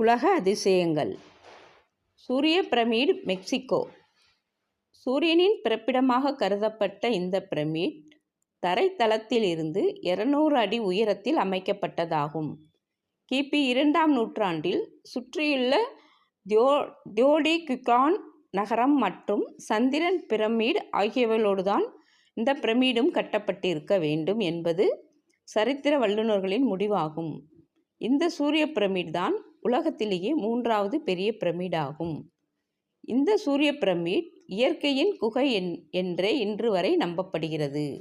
உலக அதிசயங்கள். சூரிய பிரமிட் மெக்சிகோ. சூரியனின் பிறப்பிடமாக கருதப்பட்ட இந்த பிரமிட் தரைத்தளத்திலிருந்து இருநூறு அடி உயரத்தில் அமைக்கப்பட்டதாகும். கிபி இரண்டாம் நூற்றாண்டில் சுற்றியுள்ள தியோ தியோடிகுகான் நகரம் மற்றும் சந்திரன் பிரமிட் ஆகியவர்களோடுதான் இந்த பிரமிடும் கட்டப்பட்டிருக்க வேண்டும் என்பது சரித்திர வல்லுநர்களின் முடிவாகும். இந்த சூரிய பிரமிட் தான் உலகத்திலேயே மூன்றாவது பெரிய பிரமிடாகும். இந்த சூரிய பிரமிட் இயற்கையின் குகை என் என்றே இன்று வரை நம்பப்படுகிறது.